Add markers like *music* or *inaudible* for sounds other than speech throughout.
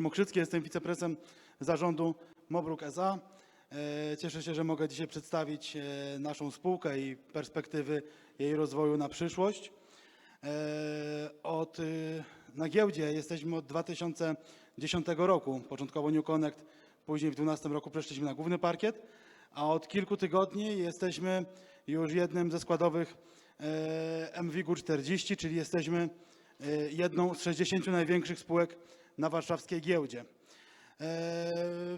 Mokrzycki, jestem wiceprezesem zarządu Mobruk SA. E, Cieszę się, że mogę dzisiaj przedstawić e, naszą spółkę i perspektywy jej rozwoju na przyszłość. E, Od, na giełdzie jesteśmy od 2010 roku, początkowo New Connect, później w 2012 roku przeszliśmy na główny parkiet, a od kilku tygodni jesteśmy już jednym ze składowych MWIG-u 40, czyli jesteśmy jedną z 60 największych spółek na warszawskiej giełdzie. E,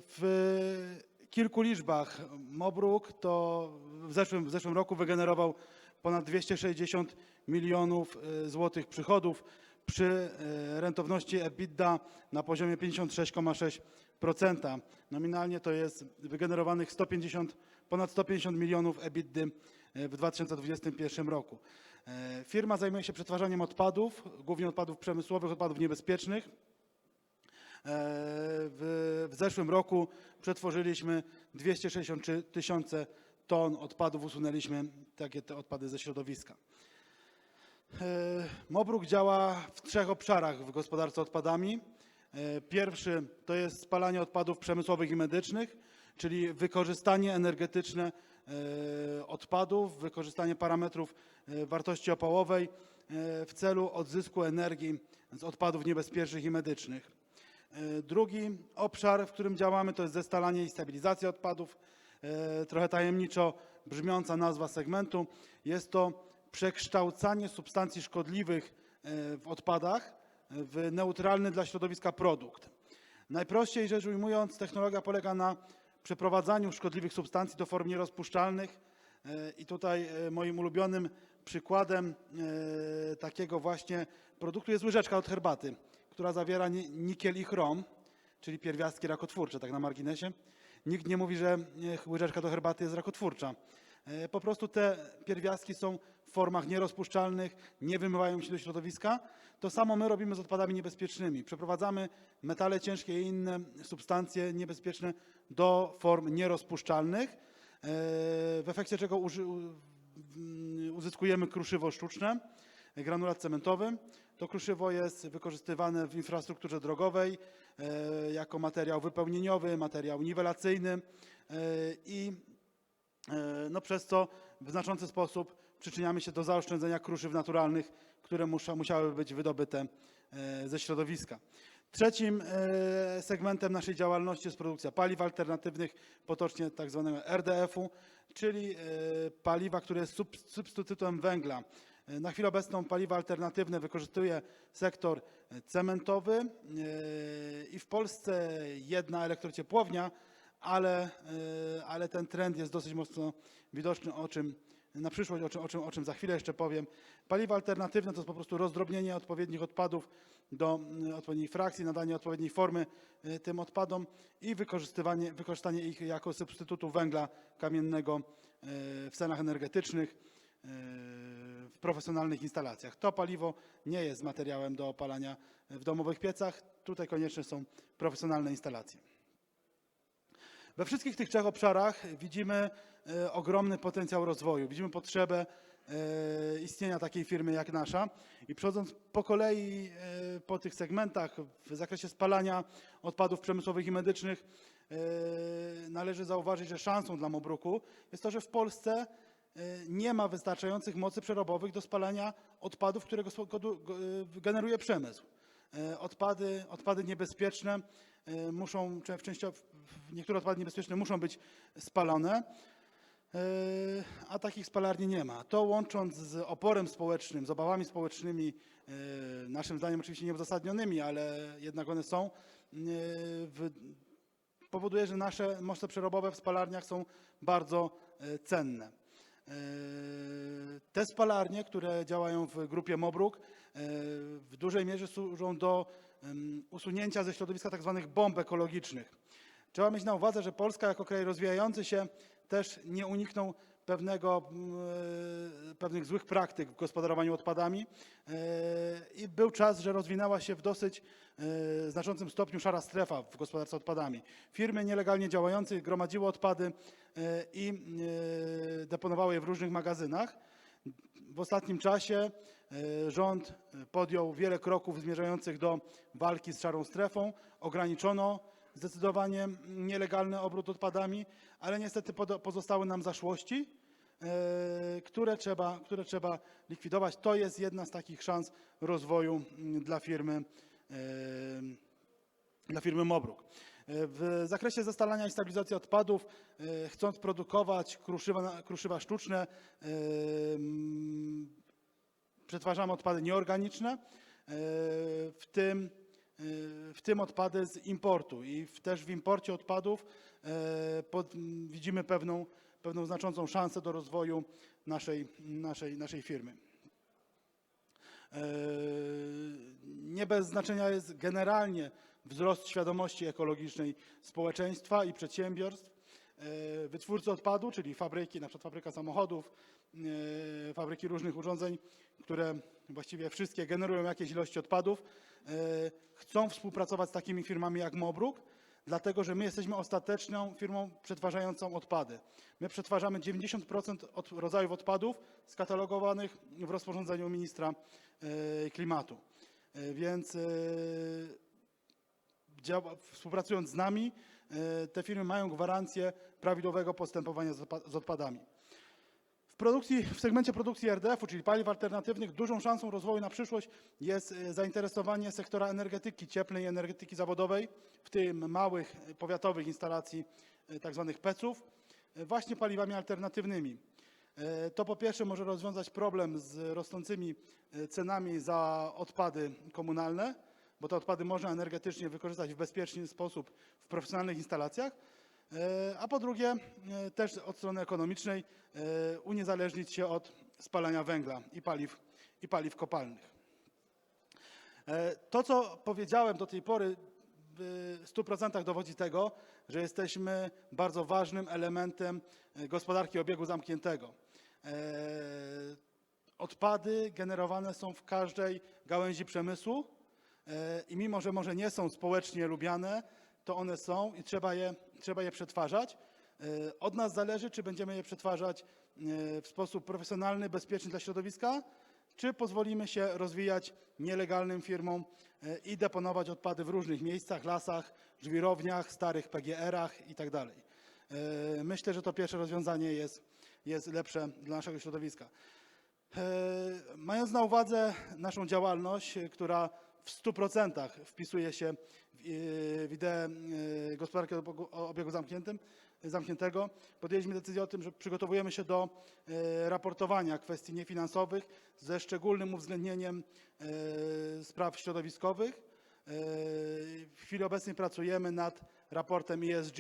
W kilku liczbach Mobruk to w zeszłym, w zeszłym roku wygenerował ponad 260 milionów e, złotych przychodów przy e, rentowności EBITDA na poziomie 56,6%. Nominalnie to jest wygenerowanych 150, ponad 150 milionów EBITDA w 2021 roku. Firma zajmuje się przetwarzaniem odpadów, głównie odpadów przemysłowych, odpadów niebezpiecznych. E, W, zeszłym roku przetworzyliśmy 263 tysiące ton odpadów, usunęliśmy takie te odpady ze środowiska. E, Mobruk działa w trzech obszarach w gospodarce odpadami. E, Pierwszy to jest spalanie odpadów przemysłowych i medycznych, czyli wykorzystanie energetyczne odpadów, wykorzystanie parametrów wartości opałowej w celu odzysku energii z odpadów niebezpiecznych i medycznych. E, Drugi obszar, w którym działamy, to jest zestalanie i stabilizacja odpadów. E, Trochę tajemniczo brzmiąca nazwa segmentu. Jest to przekształcanie substancji szkodliwych e, w odpadach w neutralny dla środowiska produkt. Najprościej rzecz ujmując, technologia polega na przeprowadzaniu szkodliwych substancji do form nierozpuszczalnych. I tutaj moim ulubionym przykładem takiego właśnie produktu jest łyżeczka od herbaty, która zawiera ni- nikiel i chrom, czyli pierwiastki rakotwórcze, tak na marginesie. Nikt nie mówi, że e, łyżeczka do herbaty jest rakotwórcza. E, Po prostu te pierwiastki są w formach nierozpuszczalnych, nie wymywają się do środowiska. To samo my robimy z odpadami niebezpiecznymi. Przeprowadzamy metale ciężkie i inne substancje niebezpieczne do form nierozpuszczalnych, e, w efekcie czego uzyskujemy kruszywo sztuczne, granulat cementowy. To kruszywo jest wykorzystywane w infrastrukturze drogowej e, jako materiał wypełnieniowy, materiał niwelacyjny e, i E, no przez co w znaczący sposób przyczyniamy się do zaoszczędzenia kruszyw naturalnych, które musza, musiały być wydobyte ze środowiska. Trzecim segmentem naszej działalności jest produkcja paliw alternatywnych, potocznie tak zwanego RDF-u, czyli paliwa, które jest sub- substytutem węgla. E, Na chwilę obecną paliwa alternatywne wykorzystuje sektor e, cementowy e, i w Polsce jedna elektrociepłownia ale, e, ale ten trend jest dosyć mocno widoczny, o czym na przyszłość, o czym, o, czym, o czym za chwilę jeszcze powiem. Paliwa alternatywne to jest po prostu rozdrobnienie odpowiednich odpadów do mm, odpowiedniej frakcji, nadanie odpowiedniej formy e, tym odpadom i wykorzystywanie, wykorzystanie ich jako substytutu węgla kamiennego e, w celach energetycznych e, w profesjonalnych instalacjach. To paliwo nie jest materiałem do opalania w domowych piecach. Tutaj konieczne są profesjonalne instalacje. We wszystkich tych trzech obszarach widzimy e, ogromny potencjał rozwoju, widzimy potrzebę e, istnienia takiej firmy jak nasza. I przechodząc po kolei e, po tych segmentach w zakresie spalania odpadów przemysłowych i medycznych, należy zauważyć, że szansą dla Mobruku jest to, że w Polsce nie ma wystarczających mocy przerobowych do spalania odpadów, które e, generuje przemysł. E, Odpady, odpady niebezpieczne e, muszą, w- niektóre odpady niebezpieczne muszą być spalone, e, a takich spalarni nie ma. To łącząc z oporem społecznym, z obawami społecznymi, e, naszym zdaniem oczywiście nieuzasadnionymi, ale jednak one są, e, powoduje, że nasze moce przerobowe w spalarniach są bardzo e, cenne. E, Te spalarnie, które działają w grupie Mobruk, e, w dużej mierze służą do usunięcia ze środowiska tzw. bomb ekologicznych. Trzeba mieć na uwadze, że Polska jako kraj rozwijający się też nie uniknął pewnego, mm, e, pewnych złych praktyk w gospodarowaniu odpadami e, i był czas, że rozwinęła się w dosyć e, znaczącym stopniu szara strefa w gospodarce odpadami. Firmy nielegalnie działające gromadziły odpady i deponowały je w różnych magazynach. W ostatnim czasie rząd podjął wiele kroków zmierzających do walki z szarą strefą. Ograniczono zdecydowanie nielegalny obrót odpadami, ale niestety pozostały nam zaszłości, które trzeba, które trzeba likwidować. To jest jedna z takich szans rozwoju mm, dla firmy, e, dla firmy Mobruk. E, W zakresie zastalania i stabilizacji odpadów, e, chcąc produkować kruszywa, kruszywa sztuczne, e, przetwarzamy odpady nieorganiczne, e, w tym, e, w tym odpady z importu. I też w imporcie odpadów e, widzimy pewną, pewną znaczącą szansę do rozwoju naszej, naszej, naszej firmy. E, Nie bez znaczenia jest generalnie wzrost świadomości ekologicznej społeczeństwa i przedsiębiorstw. E, Wytwórcy odpadu, czyli fabryki, na przykład fabryka samochodów, e, fabryki różnych urządzeń, które właściwie wszystkie generują jakieś ilości odpadów, chcą współpracować z takimi firmami jak Mobruk, dlatego że my jesteśmy ostateczną firmą przetwarzającą odpady. My przetwarzamy 90% od rodzajów odpadów skatalogowanych w rozporządzeniu ministra e, klimatu. E, Więc e, współpracując z nami, te firmy mają gwarancję prawidłowego postępowania z odpadami. Produkcji, w segmencie produkcji RDF-u, czyli paliw alternatywnych, dużą szansą rozwoju na przyszłość jest e, zainteresowanie sektora energetyki cieplnej i energetyki zawodowej, w tym małych e, powiatowych instalacji tzw. PEC-ów, e, właśnie paliwami alternatywnymi. E, To po pierwsze może rozwiązać problem z rosnącymi e, cenami za odpady komunalne, bo te odpady można energetycznie wykorzystać w bezpieczny sposób w profesjonalnych instalacjach, E, a po drugie e, też od strony ekonomicznej e, uniezależnić się od spalania węgla i paliw, i paliw kopalnych. E, To, co powiedziałem do tej pory, w 100% dowodzi tego, że jesteśmy bardzo ważnym elementem e, gospodarki obiegu zamkniętego. E, Odpady generowane są w każdej gałęzi przemysłu e, i mimo, że może nie są społecznie lubiane, to one są i trzeba je, trzeba je przetwarzać. E, Od nas zależy, czy będziemy je przetwarzać e, w sposób profesjonalny, bezpieczny dla środowiska, czy pozwolimy się rozwijać nielegalnym firmom e, i deponować odpady w różnych miejscach, lasach, żwirowniach, starych PGR-ach itd. E, Myślę, że to pierwsze rozwiązanie jest, jest lepsze dla naszego środowiska. Mając na uwadze naszą działalność, która w 100% wpisuje się w e, ideę e, gospodarki o obiegu- zamkniętym, zamkniętego, podjęliśmy decyzję o tym, że przygotowujemy się do e, raportowania kwestii niefinansowych ze szczególnym uwzględnieniem spraw środowiskowych. W chwili obecnej pracujemy nad raportem ESG,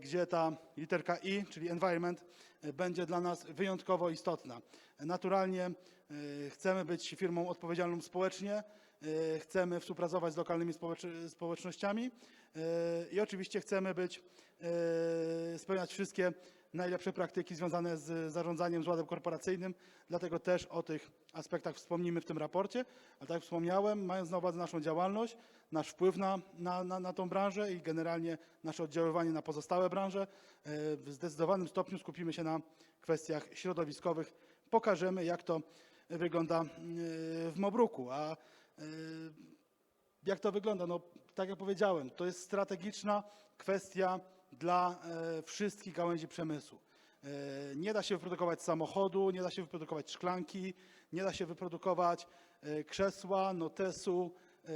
gdzie ta literka I, czyli environment, będzie dla nas wyjątkowo istotna. Naturalnie chcemy być firmą odpowiedzialną społecznie, chcemy współpracować z lokalnymi społecz- społecznościami e, i oczywiście chcemy być, e, spełniać wszystkie najlepsze praktyki związane z zarządzaniem z ładem korporacyjnym, dlatego też o tych aspektach wspomnimy w tym raporcie. A tak jak wspomniałem, mając na uwadze naszą działalność, nasz wpływ na, na, na, na tą branżę i generalnie nasze oddziaływanie na pozostałe branże, e, w zdecydowanym stopniu skupimy się na kwestiach środowiskowych. Pokażemy, jak to wygląda e, w Mobruku. A e, jak to wygląda? No, tak jak powiedziałem, to jest strategiczna kwestia dla e, wszystkich gałęzi przemysłu. E, Nie da się wyprodukować samochodu, nie da się wyprodukować szklanki, nie da się wyprodukować e, krzesła, notesu, e,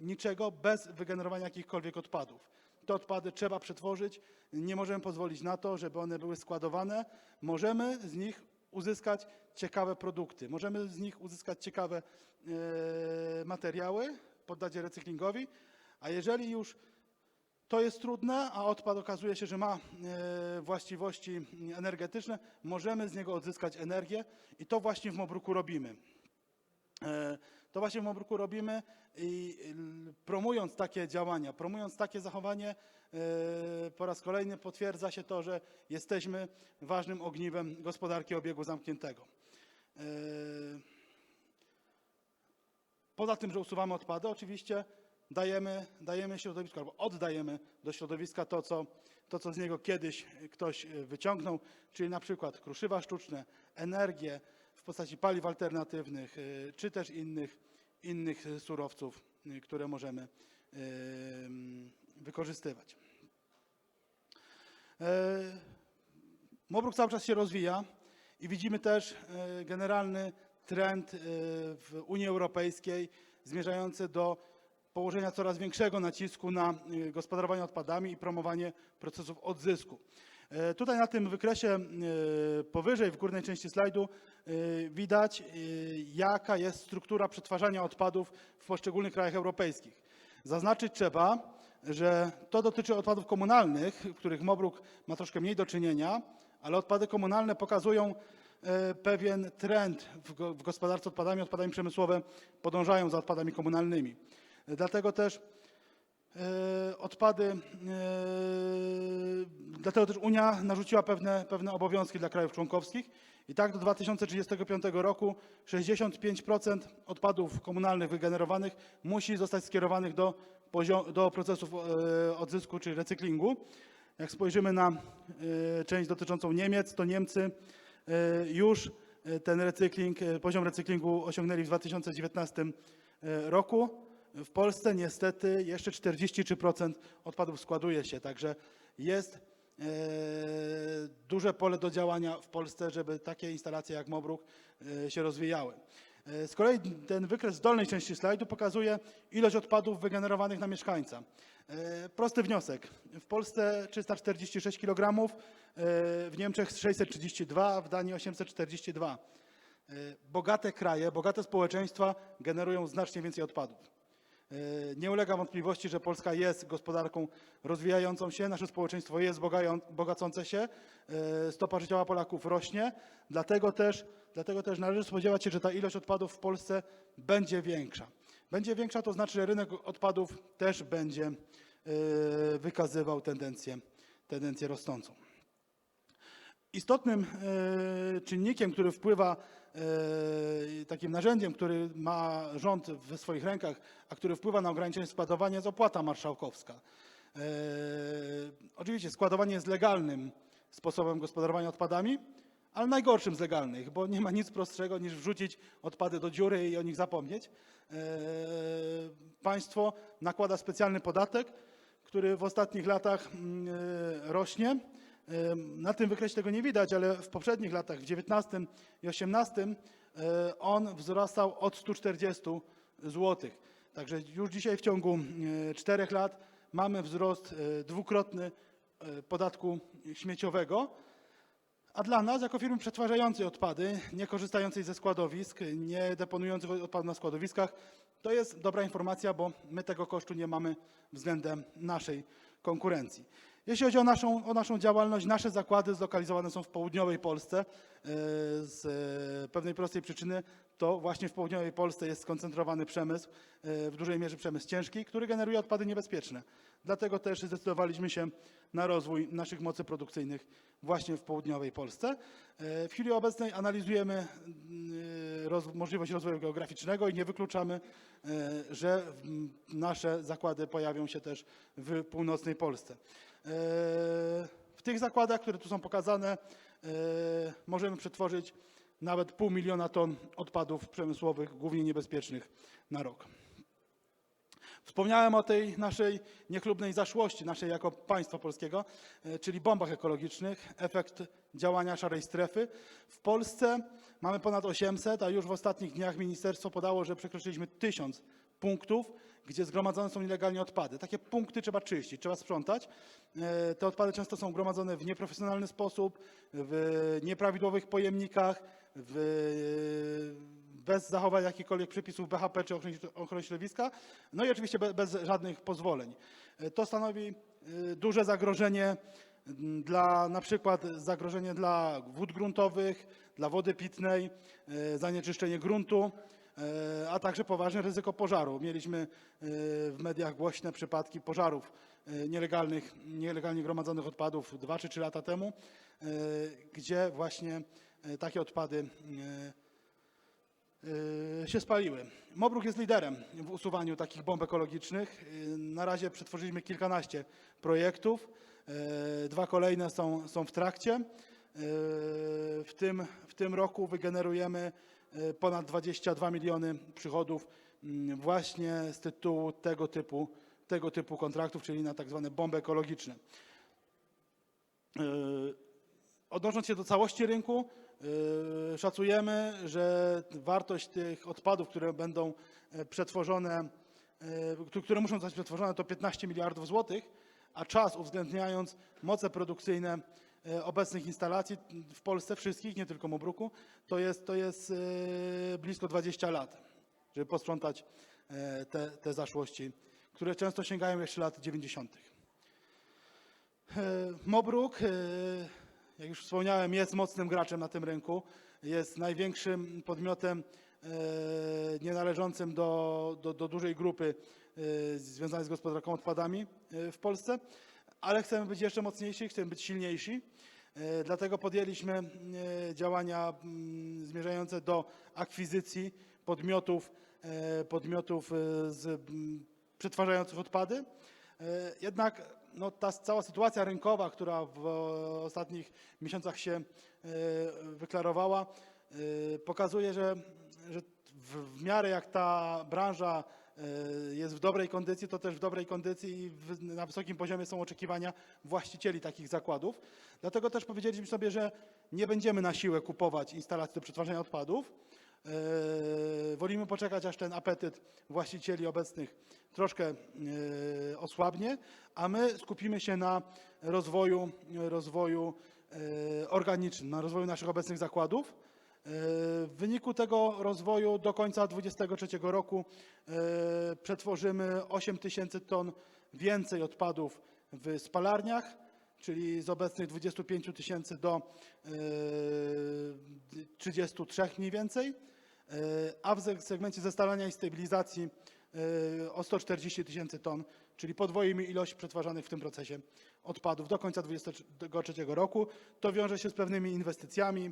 niczego bez wygenerowania jakichkolwiek odpadów. Te odpady trzeba przetworzyć, nie możemy pozwolić na to, żeby one były składowane. Możemy z nich uzyskać ciekawe produkty, możemy z nich uzyskać ciekawe e, materiały, poddać je recyklingowi, a jeżeli już to jest trudne, a odpad okazuje się, że ma e, właściwości energetyczne, możemy z niego odzyskać energię i to właśnie w Mobruku robimy. E, To właśnie w Mobruku robimy i promując takie działania, promując takie zachowanie, po raz kolejny potwierdza się to, że jesteśmy ważnym ogniwem gospodarki obiegu zamkniętego. E, Poza tym, że usuwamy odpady, oczywiście dajemy, dajemy środowisku albo oddajemy do środowiska to co, to, co z niego kiedyś ktoś e, wyciągnął, czyli na przykład kruszywa sztuczne, energię, postaci paliw alternatywnych, y, czy też innych, innych surowców, które możemy wykorzystywać. E, Mobruk cały czas się rozwija i widzimy też e, generalny trend e, w Unii Europejskiej zmierzający do położenia coraz większego nacisku na e, gospodarowanie odpadami i promowanie procesów odzysku. Tutaj na tym wykresie powyżej, w górnej części slajdu, widać, jaka jest struktura przetwarzania odpadów w poszczególnych krajach europejskich. Zaznaczyć trzeba, że to dotyczy odpadów komunalnych, których Mobruk ma troszkę mniej do czynienia, ale odpady komunalne pokazują e, pewien trend w go- w gospodarce odpadami. Odpadami przemysłowe podążają za odpadami komunalnymi. E, Dlatego też e, odpady, dlatego też Unia narzuciła pewne, pewne obowiązki dla krajów członkowskich i tak do 2035 roku 65% odpadów komunalnych wygenerowanych musi zostać skierowanych do, do procesów odzysku czy recyklingu. Jak spojrzymy na e, część dotyczącą Niemiec, to Niemcy e, już e, ten recykling, poziom recyklingu osiągnęli w 2019 e, roku. W Polsce niestety jeszcze 43% odpadów składuje się, także jest duże pole do działania w Polsce, żeby takie instalacje jak Mobruk się rozwijały. E, Z kolei ten wykres dolnej części slajdu pokazuje ilość odpadów wygenerowanych na mieszkańca. E, Prosty wniosek. W Polsce 346 kg, e, w Niemczech 632, a w Danii 842. E, Bogate kraje, bogate społeczeństwa generują znacznie więcej odpadów. Nie ulega wątpliwości, że Polska jest gospodarką rozwijającą się, nasze społeczeństwo jest bogacące się, stopa życiowa Polaków rośnie, dlatego też, dlatego też należy spodziewać się, że ta ilość odpadów w Polsce będzie większa. Będzie większa, to znaczy, że rynek odpadów też będzie e, wykazywał tendencję, tendencję rosnącą. Istotnym e, czynnikiem, który wpływa, e, takim narzędziem, który ma rząd we swoich rękach, a który wpływa na ograniczenie składowania, jest opłata marszałkowska. Oczywiście składowanie jest legalnym sposobem gospodarowania odpadami, ale najgorszym z legalnych, bo nie ma nic prostszego niż wrzucić odpady do dziury i o nich zapomnieć. E, Państwo nakłada specjalny podatek, który w ostatnich latach mm, e, rośnie. E, Na tym wykresie tego nie widać, ale w poprzednich latach, w 19 i 18, e, on wzrastał od 140 zł. Także już dzisiaj w ciągu 4 lat mamy wzrost dwukrotny podatku śmieciowego. A dla nas, jako firmy przetwarzającej odpady, nie korzystającej ze składowisk, nie deponujących odpadów na składowiskach, to jest dobra informacja, bo my tego kosztu nie mamy względem naszej konkurencji. Jeśli chodzi o naszą, o naszą działalność, nasze zakłady zlokalizowane są w południowej Polsce. E, Z e, pewnej prostej przyczyny to właśnie w południowej Polsce jest skoncentrowany przemysł, e, w dużej mierze przemysł ciężki, który generuje odpady niebezpieczne. Dlatego też zdecydowaliśmy się na rozwój naszych mocy produkcyjnych właśnie w południowej Polsce. E, W chwili obecnej analizujemy mm, roz, możliwość rozwoju geograficznego i nie wykluczamy, e, że nasze zakłady pojawią się też w północnej Polsce. E, W tych zakładach, które tu są pokazane, e, możemy przetworzyć nawet pół miliona ton odpadów przemysłowych, głównie niebezpiecznych, na rok. Wspomniałem o tej naszej niechlubnej zaszłości, naszej jako państwa polskiego, e, czyli bombach ekologicznych, efekt działania szarej strefy. W Polsce mamy ponad 800, a już w ostatnich dniach ministerstwo podało, że przekroczyliśmy 1000 punktów, gdzie zgromadzone są nielegalnie odpady. Takie punkty trzeba czyścić, trzeba sprzątać. E, Te odpady często są gromadzone w nieprofesjonalny sposób, w nieprawidłowych pojemnikach, w bez zachowania jakichkolwiek przepisów BHP czy ochrony- środowiska, no i oczywiście be- bez żadnych pozwoleń. E, To stanowi e, duże zagrożenie dla na przykład zagrożenie dla wód gruntowych, dla wody pitnej, e, zanieczyszczenie gruntu, a także poważne ryzyko pożaru. Mieliśmy w mediach głośne przypadki pożarów nielegalnych, nielegalnie gromadzonych odpadów dwa czy trzy lata temu, gdzie właśnie takie odpady e, y, się spaliły. Mobruk jest liderem w usuwaniu takich bomb ekologicznych. Na razie przetworzyliśmy kilkanaście projektów. Dwa kolejne są, są w trakcie. W tym, w tym roku wygenerujemy e, ponad 22 miliony przychodów mm, właśnie z tytułu tego typu, tego typu kontraktów, czyli na tak zwane bomby ekologiczne. E, Odnosząc się do całości rynku, szacujemy, że wartość tych odpadów, które będą e, przetworzone, e, któ- które muszą zostać przetworzone, to 15 miliardów złotych, a czas uwzględniając moce produkcyjne e, obecnych instalacji w Polsce, wszystkich, nie tylko Mobruku, to jest, to jest blisko 20 lat, żeby posprzątać te, te zaszłości, które często sięgają jeszcze lat 90. E, Mobruk, jak już wspomniałem, jest mocnym graczem na tym rynku. Jest największym podmiotem e, nienależącym do, do, do dużej grupy e, związanej z gospodarką odpadami e, w Polsce, ale chcemy być jeszcze mocniejsi, chcemy być silniejsi. Dlatego podjęliśmy działania mm, zmierzające do akwizycji podmiotów, podmiotów z przetwarzających odpady. Jednak no, ta cała sytuacja rynkowa, która w ostatnich miesiącach się e, wyklarowała, e, pokazuje, że, że w, miarę jak ta branża e, jest w dobrej kondycji, to też w dobrej kondycji i na wysokim poziomie są oczekiwania właścicieli takich zakładów. Dlatego też powiedzieliśmy sobie, że nie będziemy na siłę kupować instalacji do przetwarzania odpadów. E, Wolimy poczekać, aż ten apetyt właścicieli obecnych troszkę e, osłabnie, a my skupimy się na rozwoju, rozwoju e, organicznym, na rozwoju naszych obecnych zakładów. W wyniku tego rozwoju do końca 2023 roku przetworzymy 8 tysięcy ton więcej odpadów w spalarniach, czyli z obecnych 25 tysięcy do e, 33 mniej więcej, e, a w segmencie zestalania i stabilizacji e, o 140 tysięcy ton, czyli podwoimy ilość przetwarzanych w tym procesie odpadów do końca 2023 roku. To wiąże się z pewnymi inwestycjami.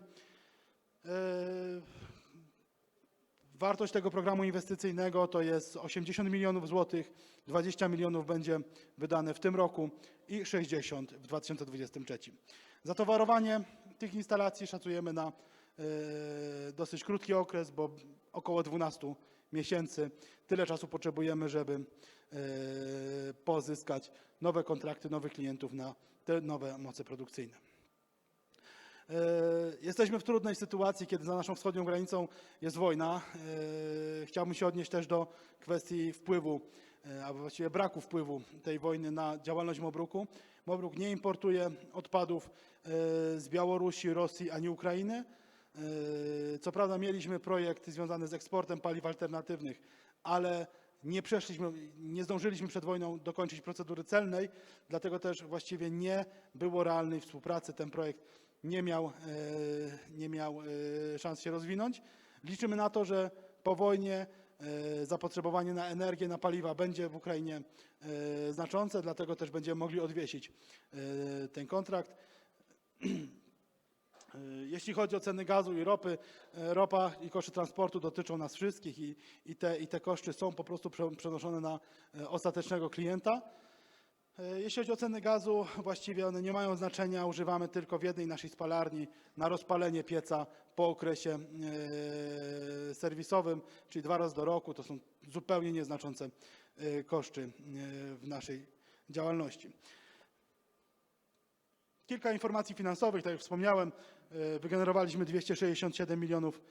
Wartość tego programu inwestycyjnego to jest 80 milionów złotych, 20 milionów będzie wydane w tym roku i 60 w 2023. Zatowarowanie tych instalacji szacujemy na e, dosyć krótki okres, bo około 12 miesięcy. Tyle czasu potrzebujemy, żeby e, pozyskać nowe kontrakty, nowych klientów na te nowe moce produkcyjne. E, Jesteśmy w trudnej sytuacji, kiedy za naszą wschodnią granicą jest wojna. E, Chciałbym się odnieść też do kwestii wpływu, e, a właściwie braku wpływu tej wojny na działalność Mobruku. Mobruk nie importuje odpadów z Białorusi, Rosji ani Ukrainy. Co prawda mieliśmy projekt związany z eksportem paliw alternatywnych, ale nie przeszliśmy, nie zdążyliśmy przed wojną dokończyć procedury celnej, dlatego też właściwie nie było realnej współpracy. Ten projekt nie miał, e, nie miał e, szans się rozwinąć. Liczymy na to, że po wojnie e, zapotrzebowanie na energię, na paliwa będzie w Ukrainie znaczące, dlatego też będziemy mogli odwiesić ten kontrakt. *clears throat* Jeśli chodzi o ceny gazu i ropy, ropa i koszty transportu dotyczą nas wszystkich i, i, te, i te koszty są po prostu prze- przenoszone na ostatecznego klienta. E, Jeśli chodzi o ceny gazu, właściwie one nie mają znaczenia. Używamy tylko w jednej naszej spalarni na rozpalenie pieca po okresie e, serwisowym, czyli dwa razy do roku. To są zupełnie nieznaczące e, koszty w naszej działalności. Kilka informacji finansowych, tak jak wspomniałem, wygenerowaliśmy 267 milionów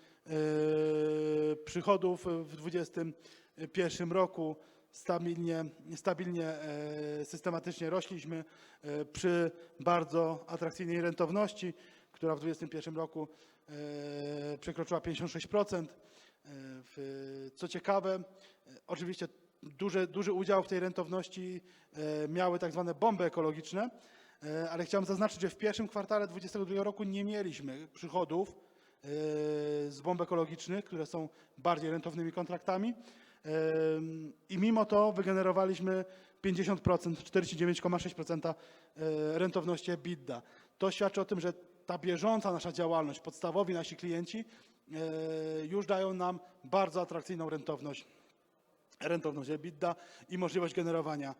przychodów w 2021 roku. Stabilnie, stabilnie, e, systematycznie rośliśmy e, przy bardzo atrakcyjnej rentowności, która w 2021 roku e, przekroczyła 56%. E, w- Co ciekawe, oczywiście duży, duży udział w tej rentowności miały tak zwane bomby ekologiczne, ale chciałem zaznaczyć, że w pierwszym kwartale 2022 roku nie mieliśmy przychodów z bomb ekologicznych, które są bardziej rentownymi kontraktami. I mimo to wygenerowaliśmy 50%, 49,6% e, rentowności EBITDA. To świadczy o tym, że ta bieżąca nasza działalność, podstawowi nasi klienci e, już dają nam bardzo atrakcyjną rentowność, rentowność EBITDA i możliwość generowania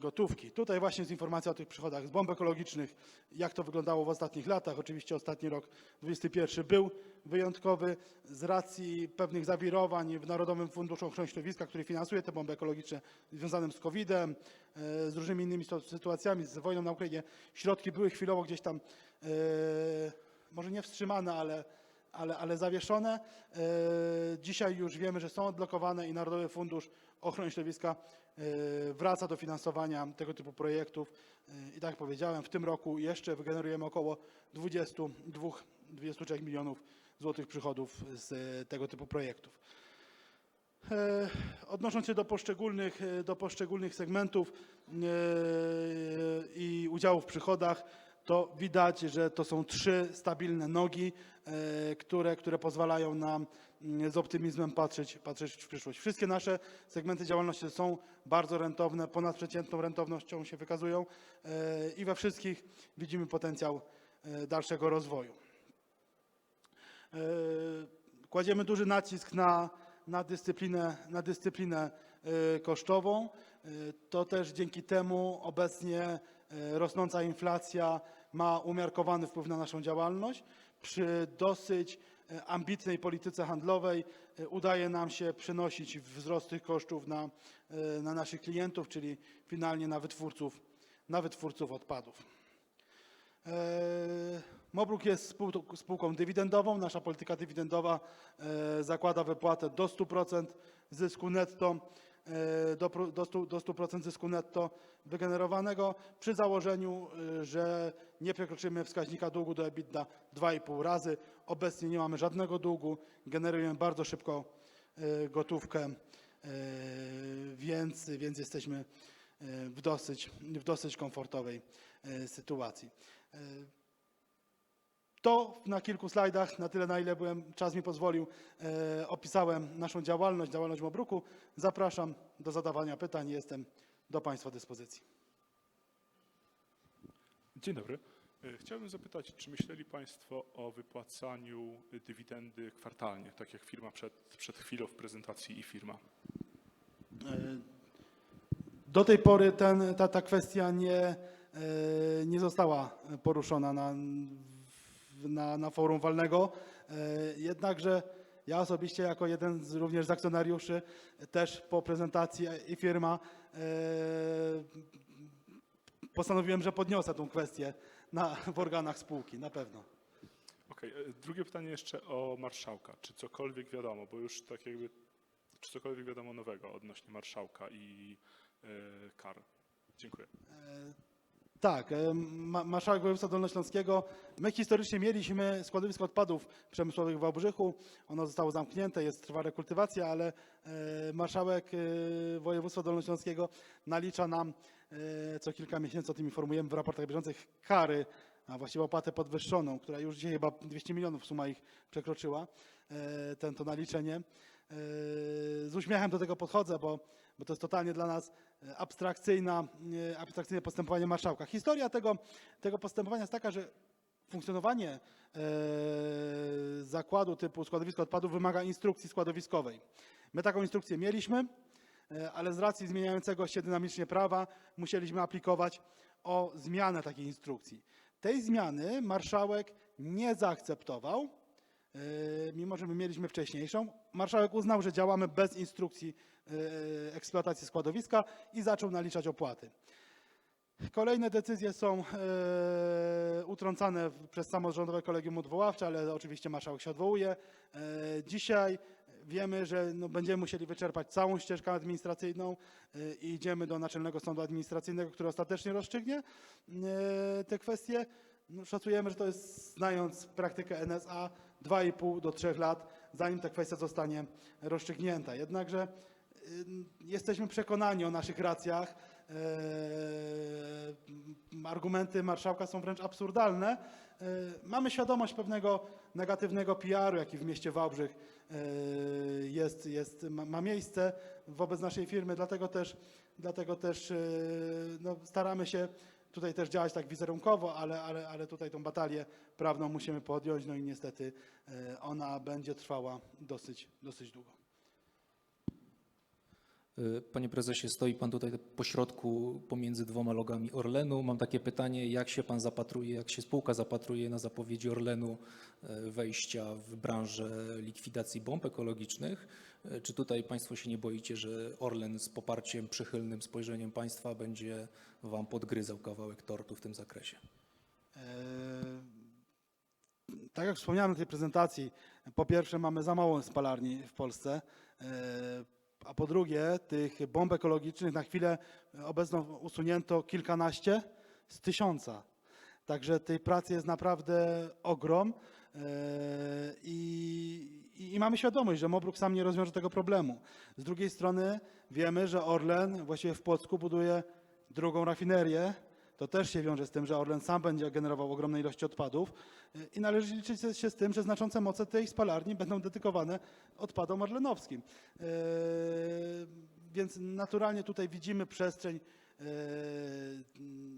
gotówki. Tutaj właśnie jest informacja o tych przychodach z bomb ekologicznych, jak to wyglądało w ostatnich latach. Oczywiście ostatni rok 2021 był wyjątkowy z racji pewnych zawirowań w Narodowym Funduszu Ochrony Środowiska, który finansuje te bomby ekologiczne związanym z COVID-em, e, z różnymi innymi sytu- sytuacjami, z wojną na Ukrainie. Środki były chwilowo gdzieś tam e, może nie wstrzymane, ale, ale, ale zawieszone. E, Dzisiaj już wiemy, że są odblokowane i Narodowy Fundusz Ochrony Środowiska e, wraca do finansowania tego typu projektów. E, I tak jak powiedziałem, w tym roku jeszcze wygenerujemy około 22-23 milionów złotych przychodów z e, tego typu projektów. E, Odnosząc się do poszczególnych, e, do poszczególnych segmentów e, i udziałów w przychodach, to widać, że to są trzy stabilne nogi, e, które, które pozwalają nam mm, z optymizmem patrzeć, patrzeć w przyszłość. Wszystkie nasze segmenty działalności są bardzo rentowne, ponadprzeciętną rentownością się wykazują e, i we wszystkich widzimy potencjał e, dalszego rozwoju. E, Kładziemy duży nacisk na, na, dyscyplinę, na dyscyplinę e, kosztową. E, To też dzięki temu obecnie e, rosnąca inflacja ma umiarkowany wpływ na naszą działalność. Przy dosyć e, ambitnej polityce handlowej e, udaje nam się przenosić wzrost tych kosztów na, e, na naszych klientów, czyli finalnie na wytwórców, na wytwórców odpadów. Mobruk jest spół- spółką dywidendową. Nasza polityka dywidendowa zakłada wypłatę do 100% zysku netto, do, pro- do 100%, do 100% zysku netto wygenerowanego przy założeniu, e, że nie przekroczymy wskaźnika długu do EBITDA 2,5 razy. Obecnie nie mamy żadnego długu, generujemy bardzo szybko e, gotówkę, e, więc, więc jesteśmy e, w dosyć, w dosyć komfortowej e, sytuacji. To na kilku slajdach, na tyle na ile byłem, czas mi pozwolił, e, opisałem naszą działalność, działalność Mobruku. Zapraszam do zadawania pytań, jestem do Państwa dyspozycji. Dzień dobry. E, Chciałbym zapytać, czy myśleli Państwo o wypłacaniu dywidendy kwartalnie, tak jak firma przed, przed chwilą w prezentacji i firma? E, Do tej pory ten, ta, ta kwestia nie, e, nie została poruszona na, na, na forum walnego. E, Jednakże ja osobiście jako jeden z również z akcjonariuszy też po prezentacji i firma e, postanowiłem, że podniosę tą kwestię na, w organach spółki, na pewno. Okej, e, drugie pytanie jeszcze o marszałka. Czy cokolwiek wiadomo, bo już tak jakby, czy cokolwiek wiadomo nowego odnośnie marszałka i e, kar? Dziękuję. Tak, e, ma- marszałek województwa dolnośląskiego. My historycznie mieliśmy składowisko odpadów przemysłowych w Wałbrzychu. Ono zostało zamknięte, jest trwa rekultywacja, ale e, marszałek e, województwa dolnośląskiego nalicza nam co kilka miesięcy, o tym informujemy w raportach bieżących, kary, a właściwie opłatę podwyższoną, która już dzisiaj chyba 200 milionów suma ich przekroczyła, ten, to naliczenie. Z uśmiechem do tego podchodzę, bo, bo to jest totalnie dla nas abstrakcyjna, e, abstrakcyjne postępowanie marszałka. Historia tego, tego postępowania jest taka, że funkcjonowanie e, zakładu typu składowisko odpadów wymaga instrukcji składowiskowej. My taką instrukcję mieliśmy, e, ale z racji zmieniającego się dynamicznie prawa musieliśmy aplikować o zmianę takiej instrukcji. Tej zmiany marszałek nie zaakceptował, mimo że my mieliśmy wcześniejszą. Marszałek uznał, że działamy bez instrukcji eksploatacji składowiska i zaczął naliczać opłaty. Kolejne decyzje są e, utrącane przez samorządowe kolegium odwoławcze, ale oczywiście marszałek się odwołuje. E, dzisiaj wiemy, że no, będziemy musieli wyczerpać całą ścieżkę administracyjną e, i idziemy do Naczelnego Sądu Administracyjnego, który ostatecznie rozstrzygnie e, te kwestie. No, szacujemy, że to jest, znając praktykę NSA, 2,5 do 3 lat, zanim ta kwestia zostanie rozstrzygnięta. Jednakże Jesteśmy przekonani o naszych racjach. Eee, Argumenty marszałka są wręcz absurdalne. Eee, Mamy świadomość pewnego negatywnego PR-u, jaki w mieście Wałbrzych eee, jest, jest, ma, miejsce wobec naszej firmy, dlatego też, dlatego też no, staramy się tutaj też działać tak wizerunkowo, ale, ale, ale tutaj tą batalię prawną musimy podjąć, no i niestety ona będzie trwała dosyć, dosyć długo. Y, Panie prezesie, stoi pan tutaj pośrodku pomiędzy dwoma logami Orlenu. Mam takie pytanie, jak się pan zapatruje, jak się spółka zapatruje na zapowiedzi Orlenu e, wejścia w branżę likwidacji bomb ekologicznych? E, Czy tutaj państwo się nie boicie, że Orlen z poparciem, przychylnym spojrzeniem państwa będzie wam podgryzał kawałek tortu w tym zakresie? E, Tak jak wspomniałem w tej prezentacji, po pierwsze mamy za mało spalarni w Polsce, e, a po drugie tych bomb ekologicznych na chwilę obecną usunięto kilkanaście z tysiąca. Także tej pracy jest naprawdę ogrom e, i, i, i mamy świadomość, że Mobruk sam nie rozwiąże tego problemu. Z drugiej strony wiemy, że Orlen właściwie w Płocku buduje drugą rafinerię, to też się wiąże z tym, że Orlen sam będzie generował ogromne ilości odpadów y, i należy liczyć się z tym, że znaczące moce tej spalarni będą dedykowane odpadom orlenowskim. Yy, Więc naturalnie tutaj widzimy przestrzeń, yy,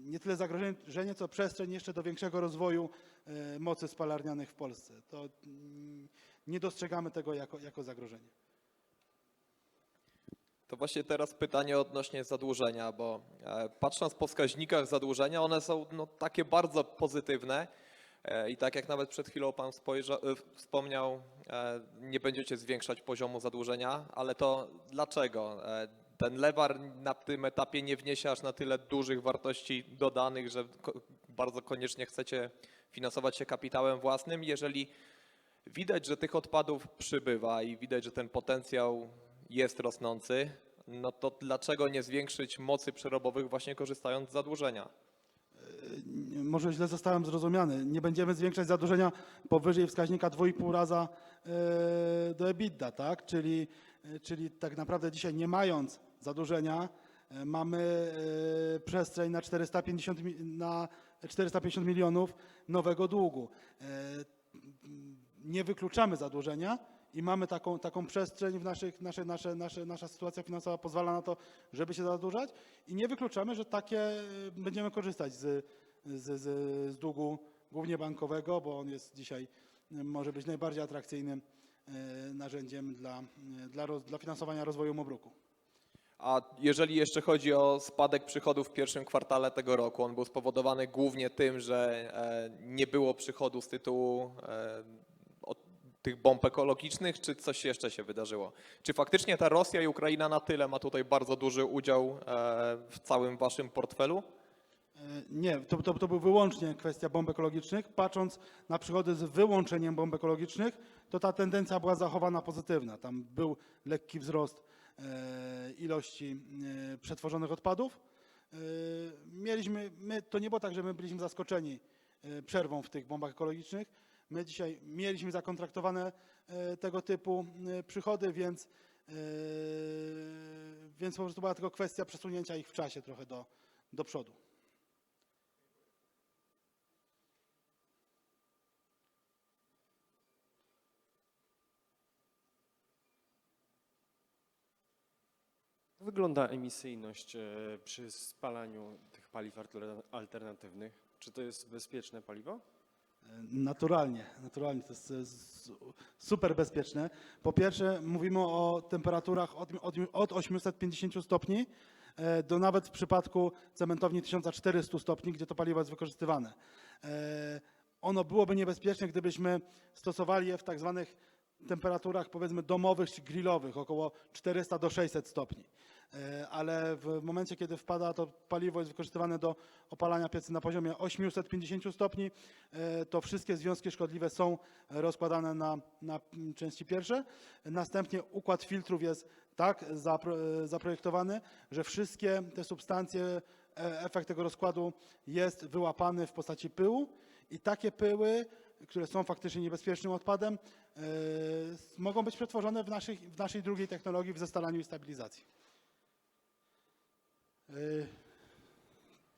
nie tyle zagrożenie, co przestrzeń jeszcze do większego rozwoju mocy spalarnianych w Polsce. To mm, nie dostrzegamy tego jako, jako zagrożenie. To właśnie teraz pytanie odnośnie zadłużenia, bo e, patrząc po wskaźnikach zadłużenia, one są no, takie bardzo pozytywne e, i tak jak nawet przed chwilą Pan e, wspomniał, nie będziecie zwiększać poziomu zadłużenia, ale to dlaczego? Ten lewar na tym etapie nie wniesie aż na tyle dużych wartości dodanych, że bardzo koniecznie chcecie finansować się kapitałem własnym, jeżeli Widać, że tych odpadów przybywa i widać, że ten potencjał jest rosnący. No to dlaczego nie zwiększyć mocy przerobowych właśnie korzystając z zadłużenia? Yy, Może źle zostałem zrozumiany. Nie będziemy zwiększać zadłużenia powyżej wskaźnika 2,5 raza yy, do EBITDA, tak? Czyli, yy, czyli tak naprawdę dzisiaj nie mając zadłużenia mamy przestrzeń na 450, mi- na 450 milionów nowego długu. Nie wykluczamy zadłużenia i mamy taką, taką przestrzeń w naszych, nasze, nasze, nasze, nasza sytuacja finansowa pozwala na to, żeby się zadłużać i nie wykluczamy, że takie y, będziemy korzystać z, z, z, z długu głównie bankowego, bo on jest dzisiaj, y, może być najbardziej atrakcyjnym y, narzędziem dla, dla, dla finansowania rozwoju Mobruku. A jeżeli jeszcze chodzi o spadek przychodów w pierwszym kwartale tego roku, on był spowodowany głównie tym, że e, nie było przychodu z tytułu e, tych bomb ekologicznych, czy coś jeszcze się wydarzyło? Czy faktycznie ta Rosja i Ukraina na tyle ma tutaj bardzo duży udział e, w całym waszym portfelu? E, Nie, to, to, to był wyłącznie kwestia bomb ekologicznych. Patrząc na przychody z wyłączeniem bomb ekologicznych, to ta tendencja była zachowana pozytywna. Tam był lekki wzrost e, ilości przetworzonych odpadów. Mieliśmy, my, to nie było tak, że my byliśmy zaskoczeni przerwą w tych bombach ekologicznych. My dzisiaj mieliśmy zakontraktowane e, tego typu e, przychody, więc, e, więc po prostu była tylko kwestia przesunięcia ich w czasie trochę do, do przodu. Wygląda emisyjność przy spalaniu tych paliw alter- alternatywnych? Czy to jest bezpieczne paliwo? Naturalnie, naturalnie. To jest su- super bezpieczne. Po pierwsze, mówimy o temperaturach od, od, od 850 stopni e, do nawet w przypadku cementowni 1400 stopni, gdzie to paliwo jest wykorzystywane. E, Ono byłoby niebezpieczne, gdybyśmy stosowali je w tak zwanych temperaturach powiedzmy domowych czy grillowych, około 400 do 600 stopni. E, Ale w momencie, kiedy wpada to paliwo jest wykorzystywane do opalania piecy na poziomie 850 stopni, e, to wszystkie związki szkodliwe są rozkładane na, na części pierwsze. Następnie układ filtrów jest tak e, zaprojektowany, że wszystkie te substancje, efekt tego rozkładu jest wyłapany w postaci pyłu i takie pyły, które są faktycznie niebezpiecznym odpadem, e, mogą być przetworzone w naszej, w naszej drugiej technologii w zestalaniu i stabilizacji. E,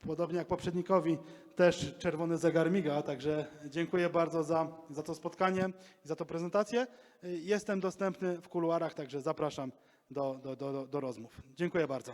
Podobnie jak poprzednikowi, też czerwony zegar miga, także dziękuję bardzo za, za to spotkanie i za tą prezentację. E, Jestem dostępny w kuluarach, także zapraszam do, do, do, do rozmów. Dziękuję bardzo.